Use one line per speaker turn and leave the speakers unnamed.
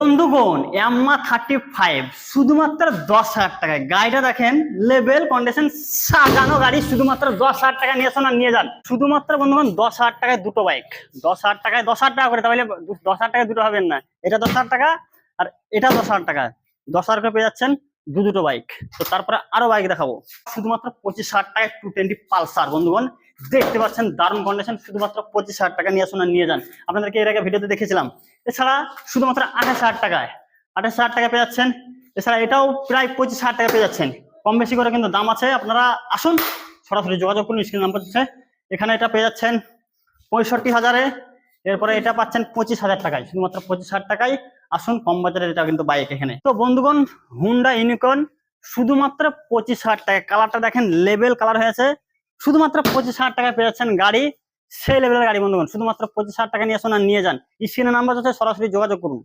বন্ধুগণ Emma thirty five শুধুমাত্র দশ হাজার টাকায়। গাড়িটা দেখেন লেভেল কন্ডিশন সাজানো গাড়ি, শুধুমাত্র দশ হাজার টাকা নিয়ে আসুন আর নিয়ে যান। শুধুমাত্র বন্ধুগণ, দশ হাজার টাকায় দুটো বাইক দশ হাজার টাকায় দশ হাজার টাকা করে, তাহলে দশ হাজার টাকায় দুটো হবেন না। এটা দশ হাজার টাকা আর এটা দশ হাজার টাকা। দশ হাজার করে পেয়ে যাচ্ছেন দু দুটো বাইক তো তারপরে আরও বাইক দেখাবো। শুধুমাত্র পঁচিশ হাজার টাকায় টু টোয়েন্টি পালসার বন্ধুগণ। দেখতে পাচ্ছেন দারুণ কন্ডিশন শুধুমাত্র পঁচিশ হাজার টাকা নিয়ে আসুন নিয়ে যান। আপনাদেরকে এর আগে ভিডিওতে দেখেছিলাম। এছাড়া শুধুমাত্র আঠাশ হাজার টাকায়, আঠাশ হাজার টাকা পেয়ে যাচ্ছেন। এছাড়া এটাও প্রায় পঁচিশ হাজার টাকা পেয়ে যাচ্ছেন। কম বেশি করে কিন্তু দাম আছে। আপনারা আসুন, সরাসরি যোগাযোগ করুন, স্ক্রিন নাম্বার হচ্ছে। এখানে এটা পেয়ে যাচ্ছেন পঁয়ষট্টি হাজারে। এরপরে এটা পাচ্ছেন পঁচিশ হাজার টাকায়, শুধুমাত্র পঁচিশ হাজার টাকায়। আসুন, কম বাজারের এটা কিন্তু বাইক এখানে। তো বন্ধুগণ হুন্ডা ইউনিকর্ন শুধুমাত্র পঁচিশ হাজার টাকা কালারটা দেখেন লেভেল কালার হয়েছে। শুধুমাত্র পঁচিশ হাজার টাকা পেয়েছেন গাড়ি, সেই লেভেলের গাড়ি বন্ধুগণ। শুধুমাত্র পঁচিশ হাজার টাকা নিয়ে আসুন আর নিয়ে যান। স্ক্রিনের নাম্বার হচ্ছে সরাসরি যোগাযোগ করুন।